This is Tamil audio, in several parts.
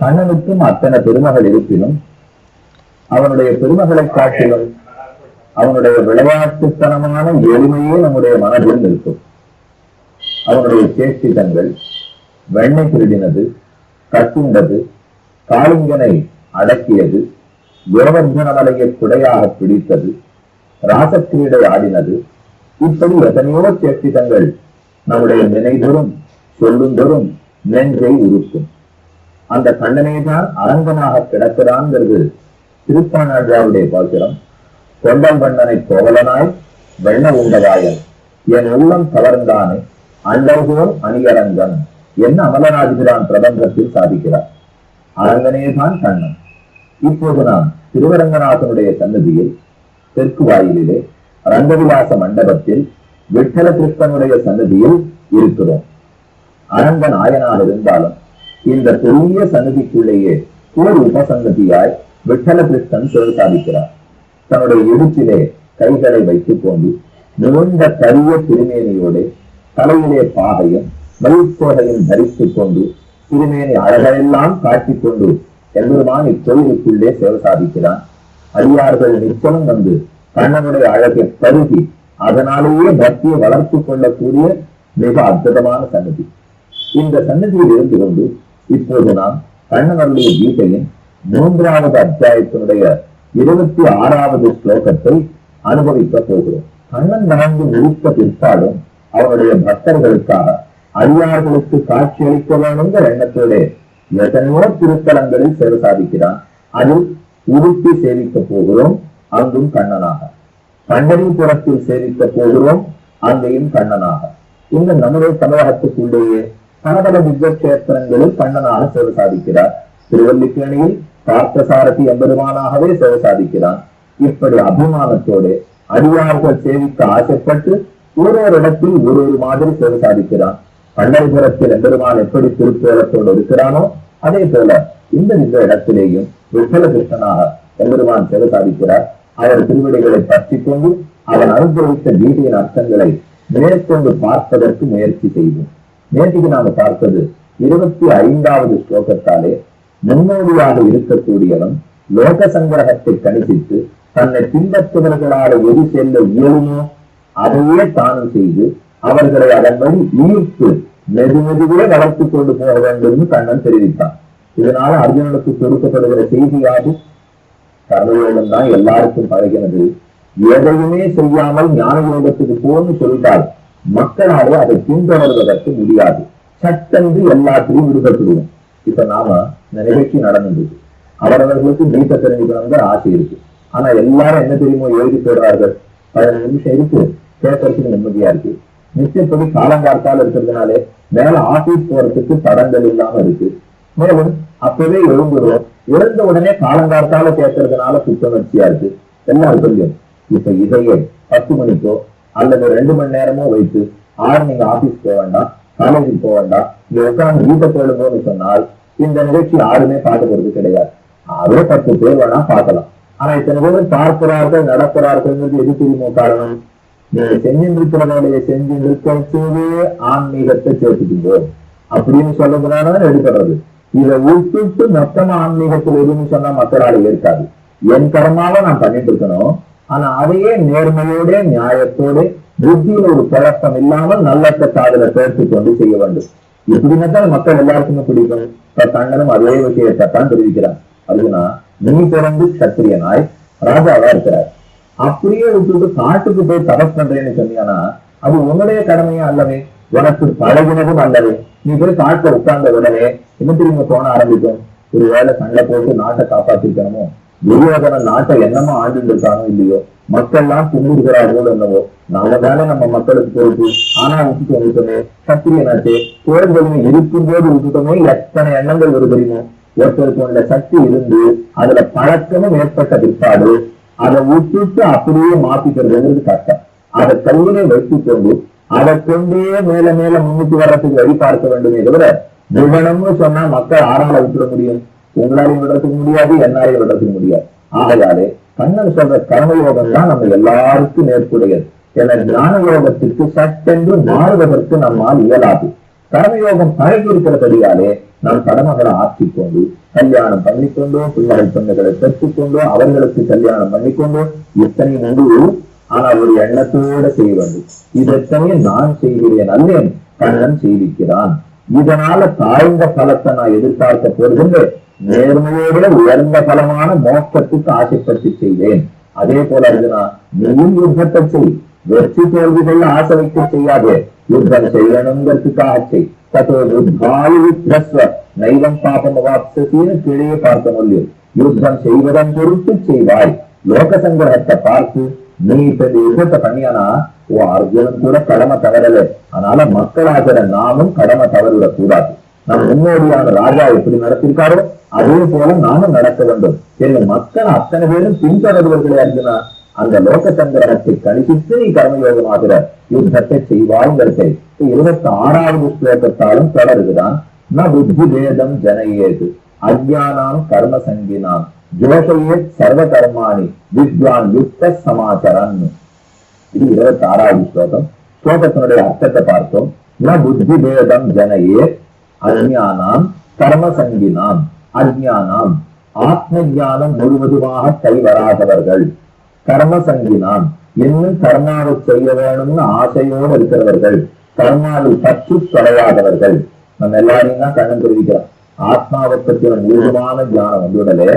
கண்ணனுக்கும் அத்தனை பெருமகள் இருப்பினும் அவனுடைய பெருமகளை காட்டிலும் அவனுடைய விளையாட்டுத்தனமான எளிமையே நம்முடைய மனதில் இருக்கும் அவனுடைய சேஷ்டிதங்கள் வெண்ணெய் திருடினது கட்டுண்டது காளிங்கனை அடக்கியது யோகந்தனமலையை குடையாக பிடித்தது ராசக்கிரீடை ஆடினது. இப்படி எத்தனையோ சேஷ்டிதங்கள் நம்முடைய நினைதரும் சொல்லுந்தரும் நெஞ்சை உருக்கும். அந்த கண்ணனே தான் அரங்கனாக கிடக்கிறான்ங்கிறது திருப்பாணாஜாவுடைய பாசுரம் கொண்டம் கண்ணனை கோவலனாய் வெண்ண உண்டதாயன் என் உள்ளம் கவர்ந்தானே அண்டர்கோல் அணியரங்கன் என்ன அமலராஜிபிரான் பிரபந்தத்தில் சாதிக்கிறார். அரங்கனே தான் கண்ணன். இப்போது நாம் திருவரங்கநாதனுடைய சன்னதியில் தெற்கு வாயிலே ரங்கவிலாச மண்டபத்தில் விட்டல கிருஷ்ணனுடைய சன்னதியில் இருக்கிறோம். அரங்கன் ஆயனாக இருந்தாலும் இந்த பெரிய சன்னதிக்குள்ளேயே ஒரு உபசன்னதியாய் விட்டல கிருஷ்ணன் சொல் சாதிக்கிறார். தன்னுடைய இடுப்பிலே கைகளை வைத்துக் கொண்டு நிமிர்ந்த கரிய திருமேனியோடு தலையிலே பாகையும் மயிர்த்தோகையும் தரித்துக் கொண்டு திருமேனி அழகையெல்லாம் காட்டிக் கொண்டு எம்பெருமான் இக்கோயிலுக்குள்ளே சேவை சாதிக்கிறான். அடியார்கள் நிச்சயம் வந்து கண்ணனுடைய அழகை பருகி அதனாலேயே பக்தியை வளர்த்து கொள்ளக்கூடிய மிக அற்புதமான சன்னதி. இந்த சன்னதியில் இருந்து கொண்டு இப்போது நாம் கண்ணனுடைய கீதையின் மூன்றாவது அத்தியாயத்தினுடைய இருபத்தி ஆறாவது ஸ்லோகத்தை அனுபவிக்க போகிறோம். கண்ணன் நடந்து முடித்த பிற்பாடும் அவனுடைய பக்தர்களுக்காக அடியார்களுக்கு காட்சி அளிக்க வேணுங்கிற எண்ணத்தோடு எத்தனையோ திருத்தலங்களில் சேவை சாதிக்கிறான். அதில் உடுப்பி சேவிக்க போகிறோம் அங்கும் கண்ணனாக. பண்டரிபுரத்தில் சேவிக்க போகிறோம் அங்கேயும் கண்ணனாக. இந்த நம்முடைய தமிழகத்துக்குள்ளேயே பலபல திவ்யக்ஷேத்திரங்களில் கண்ணனாக சேவை சாதிக்கிறார். திருவல்லிக்கேணியில் பார்த்தசாரதி எம்பெருமானாகவே சேவை சாதிக்கிறான் இப்படி அபிமானத்தோடு அடியார்கள் சேவிக்க ஆசைப்பட்டு ஒரு ஒரு இடத்தில் ஒரு ஒரு மாதிரி சேவை சாதிக்கிறான் பண்டரிபுரத்தில் எம்பெருமான் எப்படி திருப்பேரத்தோடு இருக்கிறானோ அதே போல இந்த இந்த இடத்திலேயும் விட்டல கிருஷ்ணனாக எம்பெருமான் சேவை சாதிக்கிறார். அவர் திருவிடைகளை பற்றி கொண்டு அவன் அனுபவித்த கீதையின் அர்த்தங்களை மேற்கொண்டு பார்ப்பதற்கு முயற்சி செய்வோம். நேற்றுக்கு நாங்க பார்த்தது இருபத்தி ஐந்தாவது ஸ்லோகத்தாலே முன்னோடியாக இருக்கக்கூடியவன் லோக சங்கிரகத்தை கணிப்பித்து தன்னை பின்பற்றுவர்களால எது செல்ல இயலுமோ அதையே தானம் செய்து அவர்களை அதன் வழி ஈர்த்து மெது மெதுவே வளர்த்துக் கொண்டு போக வேண்டும் கண்ணன் தெரிவித்தான். இதனால அர்ஜுனனுக்கு கொடுக்கப்படுகிற செய்தியாகும் கர்மயோகம் தான் எல்லாருக்கும் பழகினது எதையுமே செய்யாமல் ஞான யோகத்துக்கு போன்னு சொல்லிட்டால் மக்களாலே அதை பின்தொடர்வதற்கு முடியாது. சட்டென்று எல்லாத்திலையும் விடுபட்டுடுவோம் இப்ப நாம இந்த நிகழ்ச்சி நடந்தது அவரவர்களுக்கு நீட்ட தெரிஞ்சுக்கணுங்கிற ஆசை இருக்கு. ஆனா எல்லாரும் என்ன தெரியுமோ எழுதி போடுறார்கள். பதினஞ்சு நிமிஷம் இருக்கு. கேட்கறதுக்கு நிம்மதியா இருக்கு. நிச்சயப்படி காலங்காலத்தால் இருக்கிறதுனாலே மேல ஆபீஸ் போறதுக்கு தடங்கள் இல்லாம இருக்கு. மேலும் அப்பவே எழுந்துடும் எழுந்த உடனே காலங்காலத்தால கேட்கறதுனால புத்துணர்ச்சியா இருக்கு. எல்லாம் தெரியும். இப்ப இதையே பத்து மணிக்கோ அல்லது ரெண்டு மணி நேரமோ வைத்து ஆறு நீங்க ஆபீஸ் போக வேண்டாம் காலேஜுக்கு போக வேண்டாம். நீங்க உட்கார்ந்து வீட்டை போடுங்கன்னு சொன்னால் இந்த நிகழ்ச்சி யாருமே பார்க்க போறது கிடையாது. அதே பத்து பேர் வேணா பார்க்கலாம். ஆனா இத்தனை பேர் பார்க்கிறார்கள் நடக்கிறார்கள் எது தெரியுமோ காரணம்? நீங்க செஞ்சிருக்கிற வேலையை செஞ்சு நிற்கவே ஆன்மீகத்தை சேர்த்துக்குங்க. அப்படின்னு சொல்லக்கூடாது எடுக்கிறது இதை விட்டுட்டு மொத்தமா ஆன்மீகத்தில் எதுன்னு சொன்னா மக்களால் ஏற்காது. என் கரமால நான் பண்ணிட்டு இருக்கணும். ஆனா அதையே நேர்மையோட நியாயத்தோட புத்தியில் ஒரு குழப்பம் இல்லாமல் நல்ல காதல சேர்த்து கொண்டு செய்ய வேண்டும். எப்படினாத்தான் மக்கள் எல்லாருக்குமே பிடிக்கும். இப்ப கண்ணனும் அதே விஷயத்தை தான் தெரிவிக்கிறான் அதுனா நீ பிறந்து சத்திரியனாய் ராஜாவா இருக்கிறார் அப்படியே விட்டுட்டு காட்டுக்கு போய் தபஸ் பண்றேன்னு சொன்னீங்கன்னா அது உன்னுடைய கடமையா அல்லவே? உனக்கு பழகினதும் அல்லவே. நீ போய் காட்டுல உட்கார்ந்த உடனே என்ன திரும்ப தோண ஆரம்பிக்கும்? ஒருவேளை சண்டை போட்டு நாட்டை காப்பாத்திருக்கணுமோ? துரியோதன நாட்டை என்னமோ ஆண்டு இருக்கானோ இல்லையோ? மக்கள்லாம் துன்புறுகிறார்களோ என்னவோ? நாம தானே நம்ம மக்களுக்கு பொறுப்பு ஆனா விட்டுட்டு சத்திரிய நாட்டு போர்களின் இருக்கும் போது விட்டுட்டோமே எத்தனை எண்ணங்கள் வருகிறீமோ ஒருத்தருக்கு உள்ள சக்தி இருந்து அதுல பழக்கமும் ஏற்பட்ட பிற்பாடு அதை விட்டுட்டு அப்படியே மாத்திக்கிறதுங்கிறது கஷ்டம். அதை கையிலே வைத்துக் கொண்டு அதை கொண்டே மேல மேல முன்னுக்கு வர்றதுக்கு வழி பார்க்க வேண்டுமே தவிர நிறுவனம்னு சொன்னா மக்கள் ஆறால விட்டுட முடியும். உங்களாலையும் விடுறதுக்கு முடியாது என்னாலையும் விடுறதுக்கு முடியாது. ஆகையாலே கண்ணன் சொல்ற கர்ம யோகம் தான் நம்ம எல்லாருக்கும் நேர்ப்புடையது என ஞான யோகத்திற்கு சட்டென்று மாறுவதற்கு நம்மால் இயலாது. கர்மயோகம் பழகி இருக்கிறபடியாலே நாம் கடமைகளை ஆற்றிக்கொண்டு கல்யாணம் பண்ணிக்கொண்டோ பிள்ளைகள் பெண்களை பெற்றுக்கொண்டோ அவர்களுக்கு கல்யாணம் பண்ணிக்கொண்டோ எத்தனை உண்டு ஆனா ஒரு எண்ணத்தோட செய்ய வேண்டும் இதற்கமே நான் செய்கிறேன் அல்லேன் கண்ணன் செய்திருக்கிறான். இதனால தாழ்ந்த பலத்தை நான் எதிர்பார்க்க போறதில்லை நேர்மையோட உயர்ந்த பலமான மோட்சத்துக்கு ஆசைப்பட்டு செய்தேன் அதே போல அர்ஜுனா நீயும் யுத்தத்தை செய். வெற்றி தோல்விகள் ஆசை வைக்க செய்யாதே. யுத்தம் செய்யணுங்கிறதுக்காக செய் தத்தோ யுத்தாயு யுத்தஸ்வ நைவம் பாபம் வாப்சசின்னு கீழே பார்க்க முடியும். யுத்தம் செய்வதன் பொருட்டு செய்வாய். லோக சங்கிரகத்தை பார்த்து நீ இப்ப இந்த யுத்தத்தை பண்ணியானா? ஓ அர்ஜுனன் கூட கடமை தவறல. அதனால மக்களாகிற நாமும் கடமை தவறிவிடக் கூடாது நம் முன்னோடியான ராஜா எப்படி நடத்திருக்காரோ அதே போல நானும் நடக்க வேண்டும். என்று மக்கள் அத்தனை பேரும் பின்தொடர்பவர்களே அர்ஜுனா. அந்த லோக சங்கிரகத்தை கணிசித்து நீ கர்மயோகமாகிற. யுத்தத்தை செய்வாய்ங்கிறதை இருபத்தி ஆறாவது ஸ்லோகத்தாலும் தொடருகிறான். ந புத்தி பேதம் ஜனயேது அஜ்ஞானாம் கர்ம சங்கினாம் ஜோசையே சர்வ கர்மாணி வித்வான் யுக்த சமாச்சரன் இது இருபத்தி ஆறாவது ஸ்லோகம். ஸ்லோகத்தினுடைய அர்த்தத்தை பார்த்தோம். ந புத்தி பேதம் ஜனயே அஜ்ஞானாம் கர்ம சங்கினாம் அஜானம் ஆத்ம ஞானம் முழுவதுமாக கைவராதவர்கள். கர்ம சங்கினாம் இன்னும் கர்மாவை செய்ய வேணும்னு ஆசையோடு இருக்கிறவர்கள். கர்மாவில் பற்றி தொலையாதவர்கள் நம்ம எல்லாரையும் தான் கண்ணம் தெரிவிக்கிறோம். ஆத்மாவை பற்றின முழுவதுமான ஞானம் வந்துடலே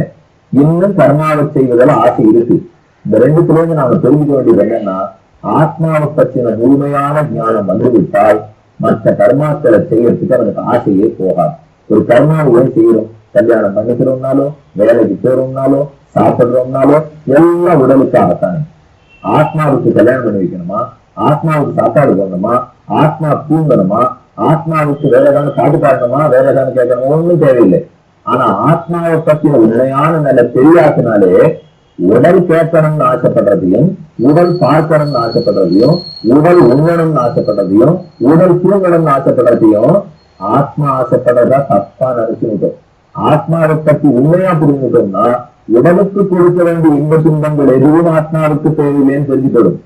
இன்னும் கர்மாவை செய்வதில் ஆசை இருக்கு. இந்த ரெண்டுத்திலேருந்து நாம தெரிவிக்க வேண்டியது என்னன்னா ஆத்மாவை பற்றின முழுமையான ஞானம் வந்துவிட்டால் மற்ற கர்மாக்களை செய்யறதுக்கு அவனுக்கு ஆசையே போகாது. ஒரு கர்மாவை செய்யறோம்? கல்யாணம் பண்ணிக்கிறோம்னாலோ வேலைக்கு போறோம்னாலோ சாப்பிடுறோம்னாலோ எல்லாம் உடலுக்காகத்தானே. ஆத்மாவுக்கு கல்யாணம் பண்ணி வைக்கணுமா? ஆத்மாவுக்கு சாப்பாடு போடணுமா? ஆத்மா தூங்கணுமா? ஆத்மாவுக்கு வேற ஏதாவது பாட்டு பாடணுமா? வேற ஏதாவது கேட்கணுமா? ஒண்ணும் தேவையில்லை. ஆனா ஆத்மாவை பத்தின உண்மையான நிலை தெரியாதனாலே உடல் கேட்கணும்னு ஆசைப்படுறதையும் உடல் பார்க்கணும்னு ஆசைப்படுறதையும் உடல் உண்ணணும்னு ஆசைப்படுறதையும் உடல் தூங்கணும்னு ஆசைப்படுறதையும் ஆத்மா ஆசைப்படுறதா தப்பா நினைச்சுக்கிட்டோம். ஆத்மாவை பத்தி உண்மையா புரிஞ்சுட்டோம்னா உடலுக்கு கொடுக்க வேண்டிய இன்ப துன்பங்கள் எதுவும் ஆத்மாவுக்கு தேவையில்லைன்னு தெரிஞ்சுக்கணும்.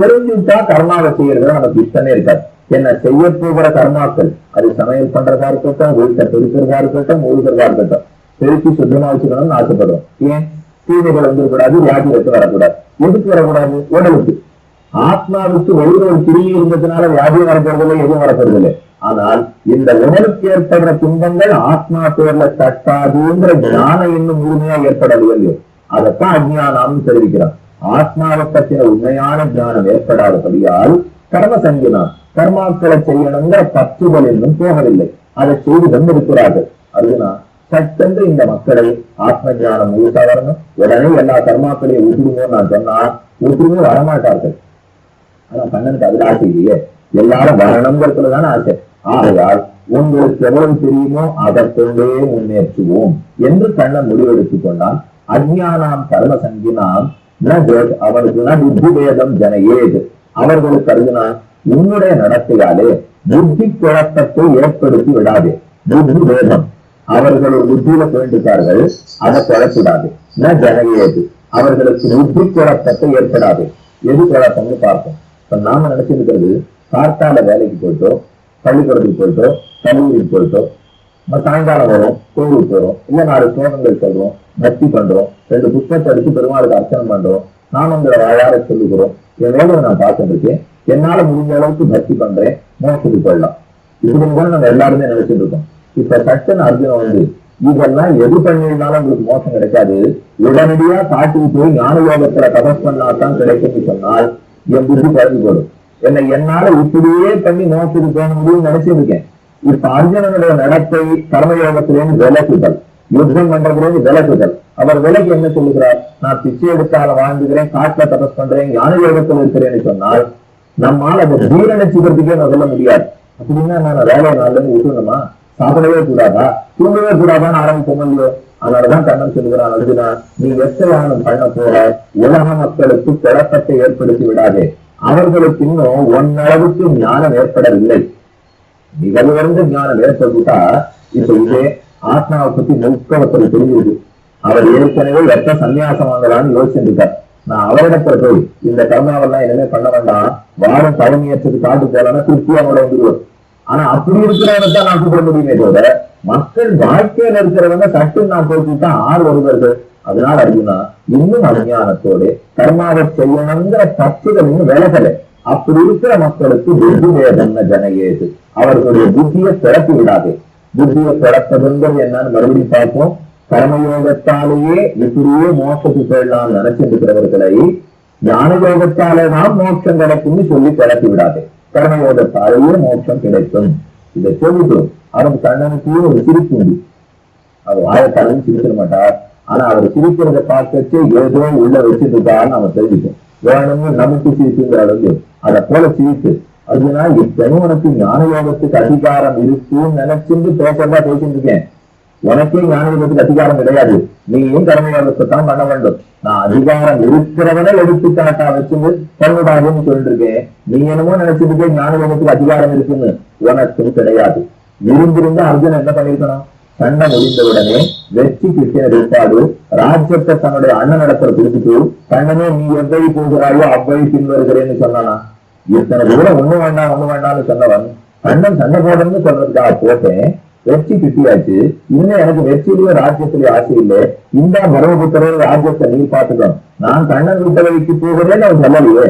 தெரிஞ்சுட்டா கர்மாவை செய்யறது நமக்கு இஷ்டமே இருக்காது. என்ன செய்ய போகிற கர்மாக்கள் அது சமையல் பண்றதா இருக்கட்டும் வீட்டை பெருக்கிறதா இருக்கட்டும் ஒழுகிறதா இருக்கட்டும். பெருக்கி சுத்தமா வச்சுக்கணும்னு ஆசைப்படுறோம். ஏன்? தீமைகள் வந்துடக்கூடாது வியாதி வச்சு வரக்கூடாது. எதுக்கு வரக்கூடாது? உடலுக்கு. ஆத்மாவுக்கு வெளியில ஒரு கிருமி இருந்ததுனால வியாதியும் வரப்போறதில்லை எதுவும் வரப்போறதில்லை. ஆனால் இந்த உடலுக்கு ஏற்படுற துன்பங்கள் ஆத்மா பேர்ல தட்டாதுங்கிற ஞானம் இன்னும் முழுமையா ஏற்படவில்லையோ அதைத்தான் அஜ்ஞானம்னு தெரிவிக்கிறான் ஆத்மாவை பற்றின உண்மையான ஞானம் ஏற்படாதபடியால் கர்ம சங்கினா கர்மாக்களை செய்யணுங்கிற பற்றுதல் இன்னும் போகவில்லை. அதை செய்து கொண்டிருக்கிறார்கள். அதுனா சட்டென்று இந்த மக்களை ஆத்ம ஞானம் முழுசா வரணும். உடனே எல்லா கர்மாக்களையும் விட்டுடுங்கன்னு நான் சொன்னா விட்டுருங்க வரமாட்டார்கள். ஆனா கண்ணனுக்கு அதுல ஆசை இல்லையே. எல்லாரும் வரணுங்கிறதுல தானே ஆசை. ஆகையால் உங்களுக்கு எவ்வளவு தெரியுமோ அதை கொண்டே முன்னேற்றுவோம் என்று கண்ணன் முடிவெடுத்துக் கொண்டான். அஜ்ஞானாம் கர்ம சங்கினாம் ந அவனுக்கு ந புத்தி ஜனயேது அவர்களுக்கு அருகினா உன்னுடைய நடத்தையாலே புத்தி குழப்பத்தை ஏற்படுத்தி விடாதே. புத்தி வேதம் அவர்கள் ஒரு புத்தியில போயிட்டார்கள் அதை குழப்பிடாது. ந ஜனயேது அவர்களுக்கு புத்தி குழப்பத்தை ஏற்படாது. எது குழப்பம்னு பார்ப்போம். இப்ப நாம நினைச்சிருக்கிறது கார்த்தால வேலைக்கு போயிட்டோம். பள்ளிக்கூடத்துக்கு போயிட்டோம் கல்லூரிக்கு போயிட்டோம் சாயங்காலம் வரும் கோவிலுக்கு போறோம் இல்ல நாலு ஸ்லோகங்கள் சொல்றோம் பக்தி பண்றோம் ரெண்டு புத்தகத்தை அடிச்சு பெருமாளுக்கு அர்ச்சனை பண்றோம் நாமங்களை வாழார சொல்லுகிறோம் என் வேலை நான் பார்த்துட்டு இருக்கேன் என்னால முடிஞ்ச அளவுக்கு பக்தி பண்றேன் மோசத்துக்கு போயிடலாம் இப்படி கூட நம்ம எல்லாருமே நினைச்சிட்டு இருக்கோம். இப்ப சட்டன் அர்ஜுனன் வந்து இதெல்லாம் எது பண்ணிருந்தாலும் உங்களுக்கு மோசம் கிடைக்காது. உடனடியா காட்டுக்கு போய் ஞான யோகத்துல தபஸ் பண்ணாதான் கிடைக்கும்னு சொன்னால் என் புத்தி குறைஞ்சு போடும் என்னை என்னால இப்படியே பண்ணி மோசத்துக்கு போக முடியும்னு நினைச்சிருக்கேன். இப்ப அர்ஜுனனுடைய நடத்தை கர்மயோகத்திலேருந்து விலக்குதல் யுத்தம் பண்றதுலேருந்து விலக்குதல் அவர் விலக்கு என்ன சொல்லுகிறார்? நான் பிச்சை எடுத்தால வாழ்ந்துக்கிறேன் காட்டுல தபஸ் பண்றேன் ஞான யோகத்தில் இருக்கிறேன்னு சொன்னால் நம்மால அதை ஜீரணிச்சுக்கிறதுக்கே நான் சொல்ல முடியாது. அப்படின்னா நான் வேலை நாள்ல விட்டுணுமா சாப்பிடவே கூடாதா? தூங்கவே கூடாதான்னு ஆரம்பிச்சோம் இல்லையோ? அதனாலதான் கண்ணன் சொல்லுகிறான் அர்ஜுனா நீ எச்சயானம் பண்ண போற? உலக மக்களுக்கு குழப்பத்தை ஏற்படுத்தி விடாதே. அவர்களுக்கு இன்னும் ஒன்னளவுக்கு ஞானம் ஏற்படவில்லை. மிக உயர்ந்த ஞானம் ஏற்பட்டுட்டா இப்ப இதே ஆத்மாவை பத்தி முக்கவத்தில் தெரிஞ்சிருக்கு. அவர் ஏற்கனவே எப்ப சன்னியாசம் வாங்கலாம்னு யோசிச்சிருக்கார் நான் அவரிடத்துல போய் இந்த கர்மாவெல்லாம் என்னமே பண்ண வேண்டாம். வாரம் தலைமையேற்றது காட்டு போலாம்னா திருப்தியா அவங்கள வந்துருவார். ஆனா அப்படி இருக்கிறவனை தான் நான் கூப்பிட முடியுமே தவிர மக்கள் வாழ்க்கையில இருக்கிறவங்க சட்டு நான் போச்சுட்டா ஆறு வருவார்கள். அதனால அர்ஜுனா இன்னும் அஞ்ஞானத்தோடு கர்மாவை செய்யணுங்கிற பற்றுகள் இன்னும் விலகலை. அப்படி இருக்கிற மக்களுக்கு புத்தி வேதன்ன ஜனகேது. அவர்களுடைய புத்தியை பிறப்பி விடாது. புத்தியை பிறப்பதுங்கிறது என்னன்னு மறுபடியும் பார்ப்போம். கர்மயோகத்தாலேயே இப்படியே மோட்சத்துக்கு போயிடலாம் நினைச்சிட்டு இருக்கிறவர்களை ஞான யோகத்தாலே தான் மோட்சம் கிடைக்கும்னு சொல்லி கிளப்பி விடாது. கர்மயோகத்தாலேயே மோட்சம் கிடைக்கும். இதை சொல்லிட்டு அவன் கண்ணனுக்கு ஒரு சிரிப்பு அது வாயத்தாலும் சிரிச்சிட மாட்டார் ஆனா அவர் சிரிக்கிறத பார்த்துட்டு ஏதோ உள்ள வச்சுட்டு இருக்காருன்னு அவன் தெரிவிக்கும் வேணும்னு நமக்கு சிரிப்புங்கிற அளவுக்கு. அதை போல சிரிப்பு அதுனா இத்தனிவனுக்கு ஞான யோகத்துக்கு அதிகாரம் இருக்குன்னு நினைச்சுட்டு பேசறதா பேசிட்டு இருக்கேன். உனக்கே ஞான யோகத்துக்கு அதிகாரம் கிடையாது. நீயும் கர்ம யோகத்தை தான் பண்ண வேண்டும். நான் அதிகாரம் இருக்கிறவனை எடுத்துக்காட்டா வச்சுன்னு பண்ணுடாதுன்னு சொல்லிட்டு இருக்கேன் நீ என்னமோ நினைச்சிட்டு இருக்க ஞான யோகத்துக்கு அதிகாரம் இருக்குன்னு. உனக்கும் கிடையாது. இருந்திருந்தா அர்ஜுன் என்ன பண்ணிருக்கணும் சண்டை முடிந்தவுடனே வெற்றி கிட்டின இருப்பாடு ராஜ்யத்தை தன்னுடைய அண்ணன் இடத்துல கொடுத்துட்டு கண்ணனே நீ எவ்வளவு போகிறாயோ அவ்வளவு பின்வருகிறேன்னு சொன்னானா? இத்தனை தூரம் ஒண்ணு வேண்டாம் ஒண்ணு வேண்டாம்னு சொன்னவன் கண்ணன் சண்டை போடணும்னு சொல்றதுக்காக போட்டேன். வெற்றி கிட்டியாச்சு இன்னும் எனக்கு வெற்றியிலேயே ராஜ்யத்திலேயே ஆசை இல்லை. இந்த பரமபுத்திரன் ராஜ்யத்தை நீ பார்த்துக்கணும். நான் கண்ணன் விட்டவைக்கு போகிறேன்னு அவன் சொல்லலையே.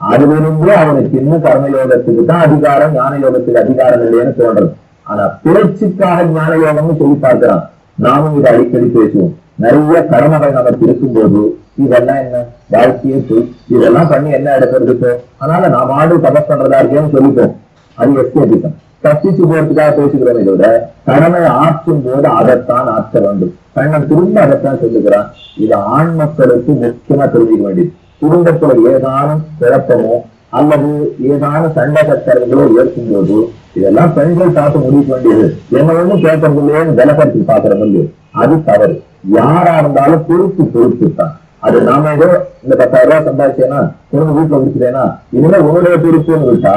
அதிலிருந்தே அவனுக்கு இன்னும் கர்மயோகத்துக்கு தான் அதிகாரம் ஞான யோகத்துக்கு அதிகாரம் இல்லைன்னு தோன்றது ஆனா பேச்சுக்காக ஞான யோகம்னு சொல்லி பார்க்கிறான். நாமும் இதை அடிக்கடி பேசுவோம். நிறைய கடமைகள் நமக்கு இருக்கும்போது இதெல்லாம் என்ன? வாழ்க்கையே போய் இதெல்லாம் பண்ணி என்ன எடுக்கிறது இப்போ? அதனால நாம ஆடு தபஸ் பண்றதா இருக்கேன்னு சொல்லிப்போம். அது எஸ்கேபிக்கம் தப்பிச்சு போறதுக்காக பேசுகிறோம் இதோட கடமை ஆற்றும் போது அதைத்தான் ஆற்ற வேண்டும். கண்ணன் திரும்ப அதைத்தான் சொல்லுகிறான். இது ஆண் மக்களுக்கு முக்கியமா தெரிஞ்சுக்க வேண்டியது. குடும்பத்துல ஏதானும் குழப்பமோ அல்லது ஏதான சண்டை சச்சரவுகளோ ஏற்கும் போது இதெல்லாம் பெண்கள் பார்த்து முடிக்க வேண்டியது. என்ன ஒண்ணும் கேட்கறது இல்லையேன்னு விலகத்துக்கு பாக்குறது இல்லையோ அது தவறு. யாரா இருந்தாலும் பொறுப்பு பொறுப்பு தான். அது நாம ஏதோ இந்த பத்தாயிரம் ரூபாய் சம்பாதிச்சேன்னா உங்க வீட்டுல முடிக்கிறேன்னா இனிமே உங்களுடைய பொறுப்புன்னு விட்டா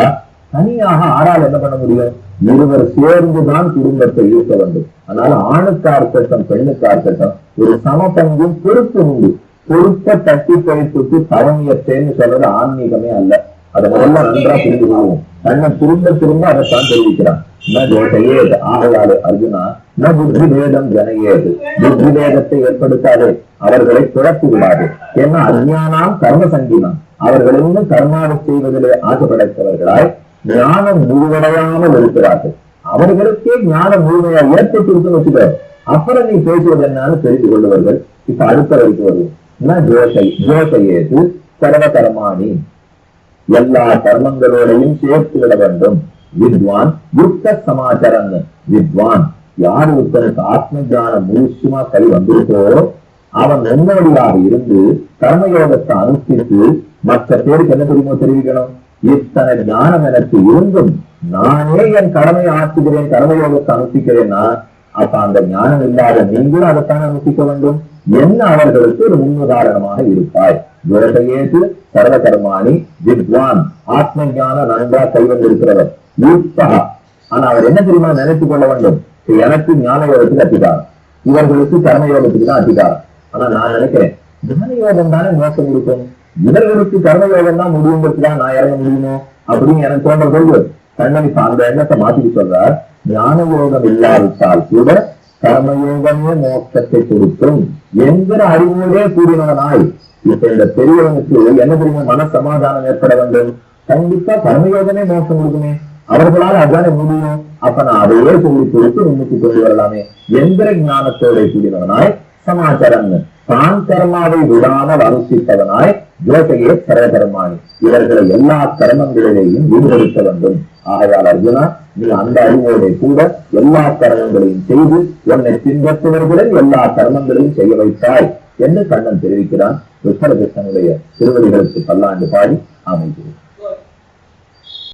தனியாக ஆறால் என்ன பண்ண முடியும்? இருவர் சேர்ந்துதான் குடும்பத்தை ஈர்க்க வேண்டும். அதனால ஆணுக்கா இருக்கட்டும் பெண்ணுக்கா இருக்கட்டும் ஒரு சமபங்கும் பொறுப்பு உண்டு. பொறுப்பை தட்டி கழித்துட்டு தவமியத்தேன்னு சொல்றது ஆன்மீகமே அல்ல. அதை முதல்ல நன்றா புரிந்து கொள்வோம் அண்ணன் திரும்ப திரும்ப அதைத்தான் தெரிவிக்கிறான். ந ஆகையாலே அர்ஜுனா ந புத்தி வேதம் ஜனகேது புத்தி வேதத்தை ஏற்படுத்தாதே அவர்களை குழப்பி விடாது. ஏன்னா அஞ்ஞானாம் கர்ம சங்கீனம் அவர்கள் இன்னும் கர்மாவை செய்வதிலே ஆசைப்படைத்தவர்களாய் ஞானம் முழுவடையாமல் இருக்கிறார்கள் அவர்களுக்கே ஞானம் முழுமையா ஏற்பட்டு இருக்குன்னு வச்சுக்கோ. அப்புறம் நீ பேசுவது என்னன்னு தெரிந்து கொள்வர்கள் இப்ப அடுத்த வரைக்கும் வருவோம். ந ஜோசை ஜோசையேது சர்வ கர்மாணி. எல்லா கர்மங்களோடையும் சேர்த்து விட வேண்டும். வித்வான் யுக்த சமாச்சாரங்க. வித்வான் யார் ஒருத்தனுக்கு ஆத்ம ஞானம் முழுசுமா கை வந்திருக்கோ அவன் முன்னோடியாக இருந்து கர்மயோகத்தை அனுஷ்டித்து மற்ற பேருக்கு என்ன தெரியுமோ தெரிவிக்கணும்? இத்தனை ஞானம் எனக்கு இருந்தும் நானே என் கடமையை ஆற்றுகிறேன் கர்மயோகத்தை அனுஷ்டிக்கிறேன்னா அப்ப அந்த ஞானம் இல்லாத நீங்களும் அதைத்தான் அனுஷ்டிக்க வேண்டும்? என்ன அவர்களுக்கு ஒரு முன்னுதாரணமாக இருப்பாய்? துரகையேது சர்வ கர்மாணி வித்வான் ஆத்ம ஞான நன்றா கைவந்திருக்கிறவர் ஆனா அவர் என்ன தெரியுமா நினைத்துக் கொள்ள வேண்டும்? எனக்கு ஞான யோகத்துக்கு அதிகாரம் இவர்களுக்கு கர்ம யோகத்துக்கு தான் அதிகாரம் ஆனா நான் நினைக்கிறேன் ஞான யோகம் தானே மோசம் இருக்கும்? இவர்களுக்கு கர்ம யோகம் தான் முடியுங்கிறதுக்காக நான் இறங்க முடியுமோ? அப்படின்னு எனக்கு தோன்ற கொள்வது கண்ணன் இப்ப அந்த எண்ணத்தை மாத்திட்டு சொல்றார் ஞான யோகம் இல்லாவிட்டால் கூட கர்மயோகமே மோட்சத்தை கொடுக்கும் என்கிற அறிவோடே கூடினவனாய். இப்ப இந்த பெரியவனுக்கு என்ன தெரியுமா மன சமாதானம் ஏற்பட வேண்டும்? கண்டிப்பா கர்மயோகமே மோட்சம் கொடுக்குமே. அவர்களால் அதுதானே முடியும்? அப்ப நான் அதையே சொல்லி கொடுத்து முன்னுக்கு கொண்டு வரலாமே. என்கிற ஞானத்தோட கூடினவனாய் சமாச்சாரம். தான் கர்மாவை விடாமல் அனுஷ்டிப்பவனாய் யோகையே சரபெருமானி இவர்களை எல்லா கர்மங்களிலேயும் ஈடுபடுத்த வேண்டும். ஆகையால் அர்ஜுனா நீ அந்த அறிவோடு கூட எல்லா கர்மங்களையும் செய்து உன்னை பின்பற்றுவர்களும் எல்லா கர்மங்களையும் செய்ய வைத்தாய் என்று கண்ணன் தெரிவிக்கிறான். உத்தரகிருஷ்ணனுடைய திருவடிகளுக்கு பல்லாண்டு பாடி அமைகிறேன்